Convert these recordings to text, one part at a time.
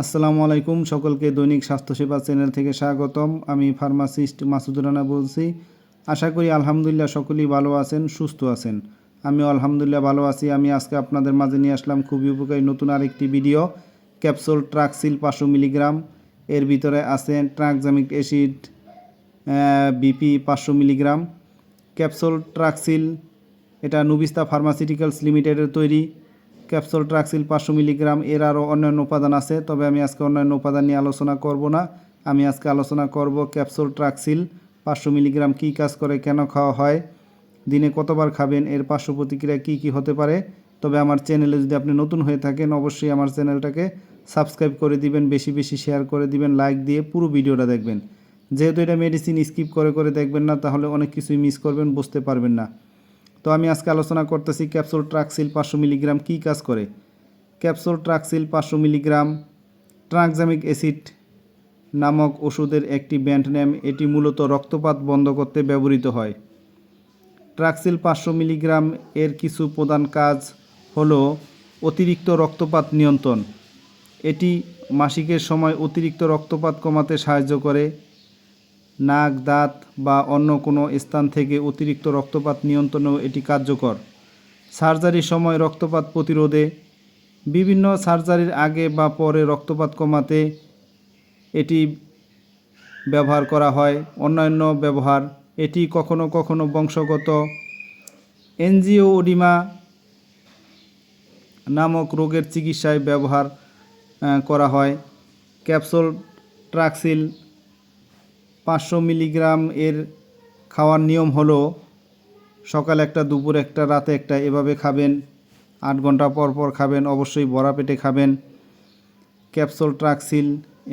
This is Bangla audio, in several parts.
আসসালামু আলাইকুম, সকলকে দৈনিক স্বাস্থ্যসেবা চ্যানেল থেকে স্বাগতম। আমি ফার্মাসিস্ট মাসুদ রানা বলছি। আশা করি আলহামদুলিল্লাহ সকলেই ভালো আছেন, সুস্থ আছেন। আমি আলহামদুলিল্লাহ ভালো আছি। আমি আজকে আপনাদের মাঝে নিয়ে আসলাম খুবই উপকারী নতুন আরেকটি ভিডিও, ক্যাপসুল ট্রাকসিল পাঁচশো মিলিগ্রাম। এর ভিতরে আছে ট্রাকজামিক অ্যাসিড বিপি পাঁচশো মিলিগ্রাম। ক্যাপসুল ট্রাকসিল, এটা নুবিস্তা ফার্মাসিউটিক্যালস লিমিটেডের তৈরি। ক্যাপসুল ট্রাক্সিল পাঁচশো মিলিগ্রাম, এর আরও অন্যান্য উপাদান আছে, তবে আমি আজকে অন্যান্য উপাদান নিয়ে আলোচনা করব না। আমি আজকে আলোচনা করব ক্যাপসুল ট্রাক্সিল পাঁচশো মিলিগ্রাম কী কাজ করে, কেন খাওয়া হয়, দিনে কতবার খাবেন, এর পার্শ্ব প্রতিক্রিয়া কী কী হতে পারে। তবে আমার চ্যানেলে যদি আপনি নতুন হয়ে থাকেন, অবশ্যই আমার চ্যানেলটাকে সাবস্ক্রাইব করে দিবেন, বেশি বেশি শেয়ার করে দিবেন, লাইক দিয়ে পুরো ভিডিওটা দেখবেন। যেহেতু এটা মেডিসিন স্কিপ করে করে দেখবেন না, তাহলে অনেক কিছুই মিস করবেন, বুঝতে পারবেন না। তো আমি আজকে আলোচনা করতেছি ক্যাপসুল ট্রাকসিল পাঁচশো মিলিগ্রাম কী কাজ করে? ক্যাপসুল ট্রাকসিল পাঁচশো মিলিগ্রাম ট্রাকজামিক অ্যাসিড নামক ওষুধের একটি ব্যান্ড নেম এটি মূলত রক্তপাত বন্ধ করতে ব্যবহৃত হয়। ট্রাক্সিল পাঁচশো মিলিগ্রাম এর কিছু প্রধান কাজ হল অতিরিক্ত রক্তপাত নিয়ন্ত্রণ। এটি মাসিকের সময় অতিরিক্ত রক্তপাত কমাতে সাহায্য করে নাক, দাঁত বা অন্য কোনো স্থান থেকে অতিরিক্ত রক্তপাত নিয়ন্ত্রণেও এটি কার্যকর। সার্জারির সময় রক্তপাত প্রতিরোধে বিভিন্ন সার্জারির আগে বা পরে রক্তপাত কমাতে এটি ব্যবহার করা হয়। অন্যান্য ব্যবহার, এটি কখনো কখনো বংশগত এনজিওডিমা নামক রোগের চিকিৎসায় ব্যবহার করা হয়। ক্যাপসুল, ট্রাক্সিল পাঁচশো মিলিগ্রাম এর খাওয়ার নিয়ম হলো, সকাল একটা, দুপুর একটা, রাতে একটা, এভাবে খাবেন, আট ঘণ্টা পর পর খাবেন, অবশ্যই বড়া পেটে খাবেন। ক্যাপসুল ট্রাক্সিল,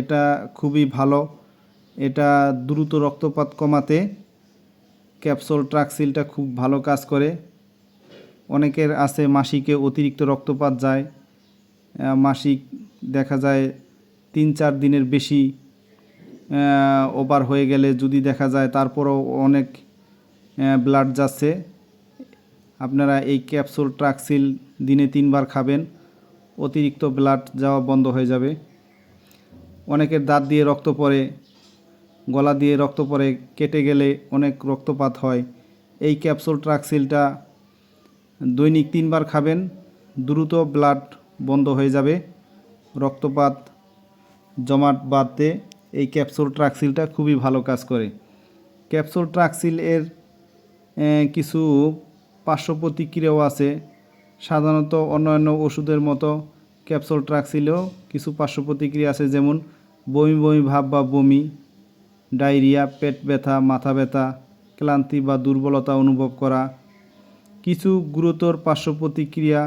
এটা খুবই ভালো। এটা দ্রুত রক্তপাত কমাতে ক্যাপসুল ট্রাক্সিলটা খুব ভালো কাজ করে। অনেকের আছে মাসিকে অতিরিক্ত রক্তপাত যায়। মাসিক দেখা যায় তিন চার দিনের বেশি ওভার হয়ে গেলে যদি দেখা যায় তারপরও অনেক ব্লাড যাচ্ছে। আপনারা এই ক্যাপসুল ট্রাক্সিল দিনে তিনবার খাবেন, অতিরিক্ত ব্লাড যাওয়া বন্ধ হয়ে যাবে। অনেকের দাঁত দিয়ে রক্ত পড়ে, গলা দিয়ে রক্ত পড়ে, কেটে গেলে অনেক রক্তপাত হয়। এই ক্যাপসুল ট্রাক্সিলটা দৈনিক তিনবার খাবেন, দ্রুত ব্লাড বন্ধ হয়ে যাবে। রক্তপাত জমাট বাঁধতে এই ক্যাপসুল ট্রাক্সিলটা খুবই ভালো কাজ করে। ক্যাপসুল ট্রাক্সিল এর কিছু পার্শ্ব প্রতিক্রিয়াও আছে। সাধারণত অন্যান্য ওষুধের মতো ক্যাপসুল ট্রাক্সিলেও কিছু পার্শ্ব প্রতিক্রিয়া আছে, যেমন বমি বমি ভাব বা বমি, ডায়রিয়া, পেট ব্যথা, মাথা ব্যথা, ক্লান্তি বা দুর্বলতা অনুভব করা। কিছু গুরুতর পার্শ্ব প্রতিক্রিয়া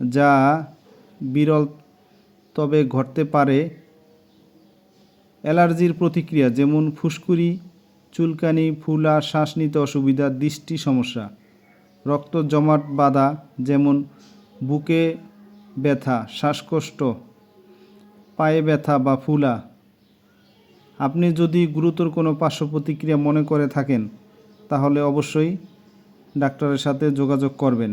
যা বিরল তবে ঘটতে পারে অ্যালার্জির প্রতিক্রিয়া, যেমন ফুসকুড়ি, চুলকানি, ফুলা শ্বাস নিতে অসুবিধা, দৃষ্টি সমস্যা, রক্ত জমাট বাঁধা, যেমন বুকে ব্যথা, শ্বাসকষ্ট, পায়ে ব্যথা বা ফুলা। আপনি যদি গুরুতর কোনো পার্শ্ব প্রতিক্রিয়া মনে করে থাকেন, তাহলে অবশ্যই ডাক্তারের সাথে যোগাযোগ করবেন।